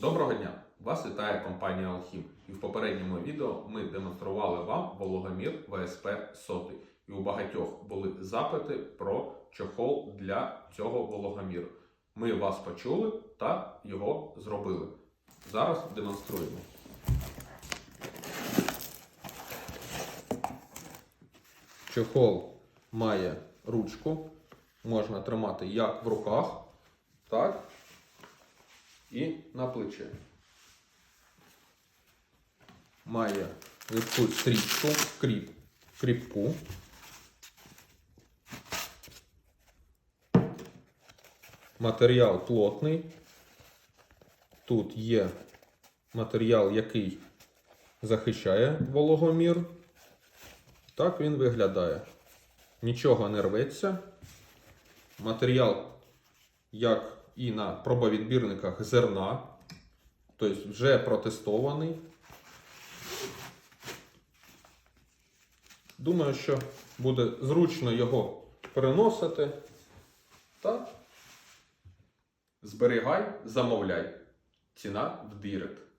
Доброго дня! Вас вітає компанія Алхім. І в попередньому відео ми демонстрували вам вологомір ВСП 100. І у багатьох були запити про чохол для цього вологоміру. Ми вас почули та його зробили. Зараз демонструємо. Чохол має ручку, можна тримати як в руках, так і на плече. Має липку стрічку, кріп, кріпку. Матеріал плотний. Тут є матеріал, який захищає вологомір. Так він виглядає. Нічого не рветься. Матеріал, як і на пробовідбірниках зерна, тобто вже протестований. Думаю, що буде зручно його переносити. та Зберігай, замовляй. Ціна в директ.